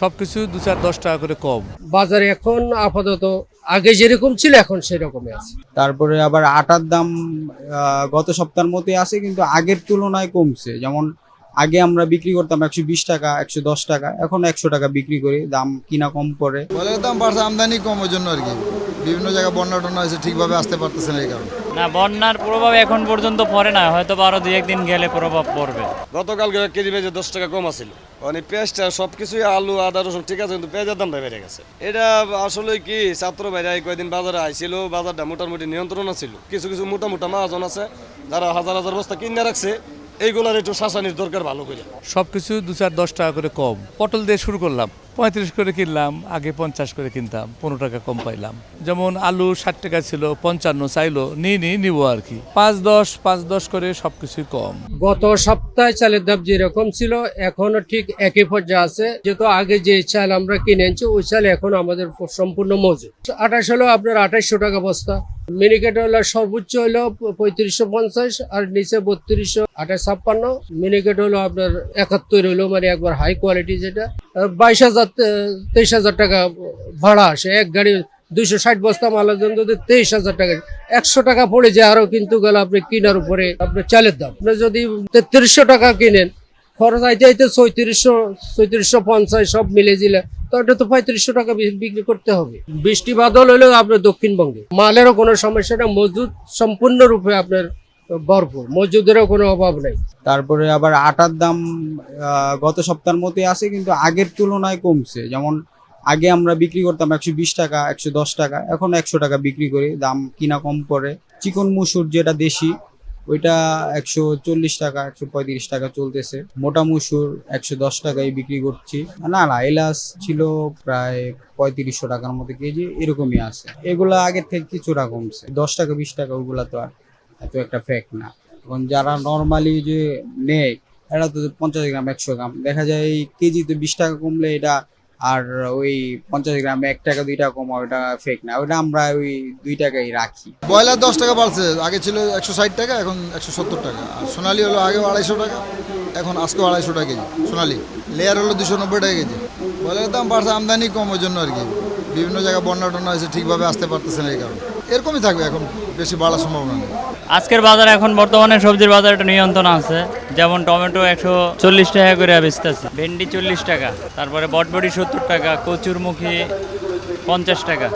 সবকিছু দু চার দশ টাকা করে কম। বাজারে এখন আপাতত আগে যেরকম ছিল এখন সেরকমই আছে। তারপরে আবার আটার দাম গত সপ্তাহের মতোই আছে কিন্তু আগের তুলনায় কমছে। যেমন আগে আমরা বিক্রি করতাম একশো বিশ টাকা একশো দশ টাকা এখন একশো টাকা বিক্রি করি দাম কিনা কম পড়ে। দাম বাড়ছে আমদানি কম ওই জন্য আর কি। বিভিন্ন জায়গায় বন্যা টন্যা হয়েছে ঠিকভাবে আসতে পারতেছে না এই কারণে। না বন্যার প্রভাব এখন পর্যন্ত পড়ে না হয়তো আরও দুই একদিন গেলে প্রভাব পড়বে। গতকাল এক কেজি পেঁয়াজের দশ টাকা কম আছিল। মানে পেঁয়াজটা সব কিছুই আলু আদা রসুন ঠিক আছে কিন্তু পেঁয়াজের দামটা বেড়ে গেছে। এটা আসলে কি ছাত্র ভাইরা কয়েকদিন বাজারে আইছিল বাজারটা মোটামুটি নিয়ন্ত্রণ আছিল। কিছু কিছু মোটা মোটা মাহাজন আছে যারা হাজার হাজার বস্তা কিনে রাখছে এইগুলার একটু শাসানির দরকার ভালো করে। সবকিছু দু চার দশ টাকা করে কম। পটল দিয়ে শুরু করলাম। পঁয়ত্রিশ করে কিনলাম, আগে পঞ্চাশ করে কিনতাম, পনেরো টাকা কম পাইলাম। যেমন আলু ষাট টাকা ছিল, পঞ্চান্ন চাইলো নিই নি নিবো আর কি। পাঁচ দশ পাঁচ দশ করে সবকিছুই কম। গত সপ্তাহে চালের দাম যেরকম ছিল, এখনও ঠিক একই পর্যায়ে আছে। যেহেতু আগে যে চাল আমরা কিনে আনছি ওই চাল এখন আমাদের সম্পূর্ণ মজুদ আঠাশ হলো আপনার আঠাশশো টাকা বস্তা। মিনিকেট হলো সর্বোচ্চ হলো পঁয়ত্রিশশো পঞ্চাশ আর নিচে বত্রিশশো আঠাশ ছাপ্পান্ন। মিনিকেট হলো আপনার একাত্তর হলো মানে একবার হাই কোয়ালিটি যেটা। বাইশ হাজার তেইশ হাজার টাকা ভাড়া আসে। এক গাড়ি দুইশো ষাট বস্তা মালের জন্য যদি তেইশ হাজার টাকা, একশো টাকা পড়ে যায় আরও, কিন্তু গেল আপনি কিনার উপরে আপনার চালের দাম। আপনি যদি তেত্রিশশো টাকা কিনেন, খরচ আইতে আইতে ছয়ত্রিশশো ছয়ত্রিশশো পঞ্চাশ সব মিলে দিলে তো এটা তো পঁয়ত্রিশশো টাকা বিক্রি করতে হবে। বৃষ্টি বাদল হলেও আপনার দক্ষিণবঙ্গে মালেরও কোনো সমস্যা না মজুদ সম্পূর্ণরূপে আপনার ভরপুর, মজুদেরও কোনো অভাব নেই। তারপরে আবার আটার দাম গত সপ্তাহের মতোই আছে, কিন্তু আগের তুলনায় কমছে। যেমন আগে আমরা বিক্রি করতাম একশো বিশ টাকা, একশো দশ টাকা, এখন একশো টাকা বিক্রি করি, দাম কিনা কম পড়ে। চিকন মুসুর যেটা দেশি ওইটা একশো চল্লিশ টাকা, একশো পঁয়ত্রিশ টাকা চলতেছে। মোটা মুসুর একশো দশ টাকায় বিক্রি করছি। না না, এলাচ ছিল প্রায় পঁয়ত্রিশশো টাকার মতো কেজি, এরকমই আছে। এগুলো আগের থেকে কিছুটা কমছে। দশ টাকা, বিশ টাকা ওগুলা তো আর এত একটা ফেক না। এখন যারা নর্মালি যে নেয় এটা তো পঞ্চাশ গ্রাম, একশো গ্রাম। দেখা যায় এই কেজিতে বিশ টাকা কমলে এটা আর ওই পঞ্চাশ গ্রাম এক টাকা, দুই টাকা কমা ওটা ফেক না। ওটা আমরা ওই দুই টাকাই রাখি। ব্রয়লার দশ টাকা বাড়ছে। আগে ছিল একশো ষাট টাকা, এখন একশো সত্তর টাকা। আর সোনালি হলো আগে আড়াইশো টাকা, এখন আজকেও আড়াইশো টাকা কেজি। সোনালি লেয়ার হলো দুশো নব্বই টাকা কেজি। ব্রয়লারের দাম বাড়ছে আমদানি কম, ওই জন্য আর কি। বিভিন্ন জায়গায় বন্যা টন্যা হয়েছে, ঠিকভাবে আসতে পারতেছে না এই কারণে। এরকমই থাকবে এখন, বেশি বাড়ার সম্ভাবনা নেই। আজকের বাজার এখন বর্তমানে সবজির বাজার একটা নিয়ন্ত্রণ আছে। যেমন টমেটো একশো চল্লিশ টাকা করে বেচতেছে। ভেন্ডি চল্লিশ টাকা, তারপরে বটবটি সত্তর টাকা, কচুরমুখী পঞ্চাশ টাকা।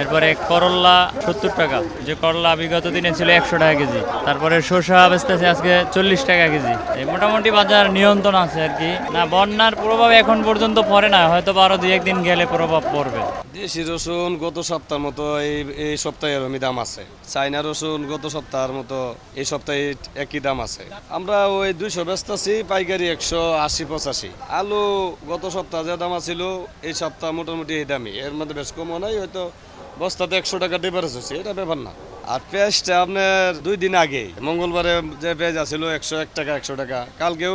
এরপরে করল্লা সত্তর টাকা। যে করলা বিগত দিনে ছিল একশো টাকা কেজি। তারপরে শসা বেচতেছে আজকে চল্লিশ টাকা কেজি। এই মোটামুটি বাজার নিয়ন্ত্রণ আছে আর কি। না, বন্যার প্রভাব এখন পর্যন্ত পড়ে না। হয়তো আরও দুই একদিন গেলে প্রভাব পড়বে। দেশি রসুন গত সপ্তাহের মতো এই এই সপ্তাহে এরমই দাম আছে। চাইনা রসুন গত সপ্তাহের মতো এই সপ্তাহে একই দাম আছে। আমরা ওই দুইশো ব্যস্ত আছি পাইকারি একশো আশি পঁচাশি। আলু গত সপ্তাহে যে দাম ছিল এই সপ্তাহ মোটামুটি এই দামই। এর মধ্যে বেশ কমও নাই, হয়তো বস্তাতে একশো টাকা ডিফারেন্স হচ্ছে এটা ব্যাপার না। আর পেঁয়াজটা আপনার দুই দিন আগে, মঙ্গলবারে যে পেঁয়াজ আছিল একশো এক টাকা, একশো টাকা, কালকেও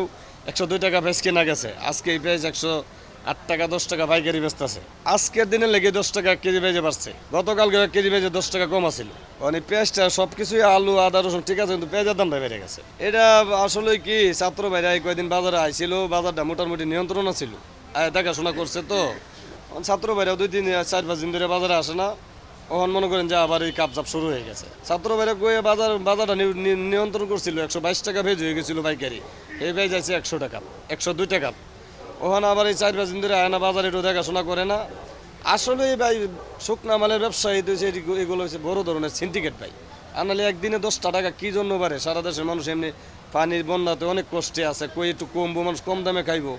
একশো দুই টাকা পেঁয়াজ কেনা গেছে। আজকে এই পেঁয়াজ একশো আট টাকা, দশ টাকা পাইকারি ব্যস্ত আছে আজকের দিনে লেগে দশ টাকা এক কেজি পেঁয়াজে বাড়ছে। গতকালকে এক কেজি পেঁয়াজে দশ টাকা কম আছিল। মানে পেঁয়াজটা সব কিছুই আলু, আদা, রসুন, ঠিক আছে, কিন্তু পেঁয়াজের দামটা বেড়ে গেছে। এটা আসলে কি, ছাত্র ভাইরা কয়েকদিন বাজারে আইছিল, বাজারটা মোটামুটি নিয়ন্ত্রণ আছিল। দেখাশোনা করছে তো। ছাত্র ভাইরা দুই দিন চার, পাঁচ দিন ধরে বাজারে আসে না। ওখান মনে করেন যে আবার এই কাপজাপ শুরু হয়ে গেছে। ছাত্র ভাইরা গিয়ে বাজার, বাজারটা নিয়ন্ত্রণ করছিল। একশো বাইশ টাকা ভেজ হয়ে গেছিল পাইকারি। এই ভেজ আছে একশো টাকা, একশো দুই টাকা। ওখানে আবার এই চার, পাঁচ দিন ধরে আয়না বাজারে একটু দেখাশোনা করে না। আসলে এই ভাই শুকনা মালের ব্যবসায়ী তো এগুলো হচ্ছে বড় ধরনের সিন্ডিকেট ভাই। আনালে একদিনে দশটা টাকা কি জন্য পারে সারা দেশের মানুষ এমনি পানির বন্যাতে অনেক কষ্টে আছে, কই একটু কমবো, মানুষ কম দামে খাইবো।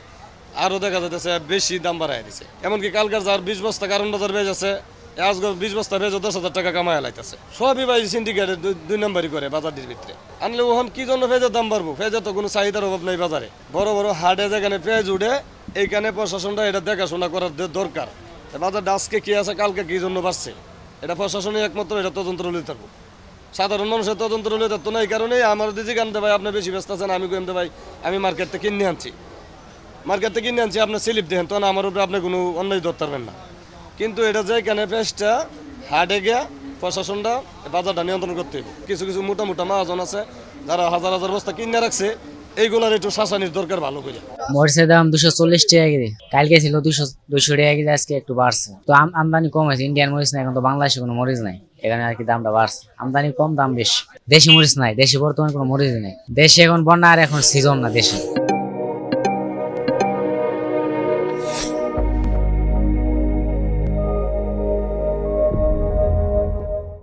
আরও দেখা যাচ্ছে বেশি দাম বাড়াই দিছে। এমনকি কালকার যার বিশ বস্তা কারণ বাজার বেজ আছে আজকে বিশ বস্তা বেজে দশ হাজার টাকা কামায় লাইতেছে। সবই ভাই সিন্ডিকেটের দুই নম্বরই করে বাজারটির ভিতরে। আনলে ওখান কি জন্য পেঁয়াজের দাম বাড়বো? পেঁয়াজের তো কোনো চাহিদার অভাব নেই বাজারে। বড় বড় হাটে যেখানে পেঁয়াজ উঠে, এইখানে প্রশাসনটা এটা দেখাশোনা করার দরকার। বাজারটা আজকে কি আছে, কালকে কি জন্য বাড়ছে? এটা প্রশাসনই একমাত্র এটা তদন্ত নিতে থাকব সাধারণ মানুষের তদন্ত নিতে থাকতো না, এই কারণেই আমার দিদি কানতে ভাই আপনি বেশি ব্যস্ত আছেন, আমি কমতে ভাই, আমি মার্কেট থেকে কিনে আনছি। মার্কেট থেকে কিনে আনছি, আপনার স্লিপ দেখেন তখন আমার উপরে আপনি কোনো অন্যায় ধরতে পারবেন না। কিন্তু এটা যে কেনে পেস্টটা হাটে গিয়া প্রশাসনটা বাজারটা নিয়ন্ত্রণ করতে হবে কিছু কিছু মোটা মোটা মহাজন আছে, যারা হাজার হাজার বস্তা কিনে রাখছে, এইগুলার একটু শাসানির দরকার ভালো করে। মরিচের দাম দুশো চল্লিশ টাকা কেজি। কালকে ছিল দুশো দুশো টাকা কেজি, আজকে একটু বাড়ছে। তো আমদানি কম হয়েছে ইন্ডিয়ান মরিচ নাই, এখন তো বাংলাদেশে কোনো মরিচ নাই। এখানে আর কি দামটা বাড়ছে। আমদানি কম, দাম বেশি। দেশি মরিচ নাই, দেশে বর্তমানে কোনো মরিচ নেই। দেশে এখন বন্যা আর এখন সিজন না দেশে।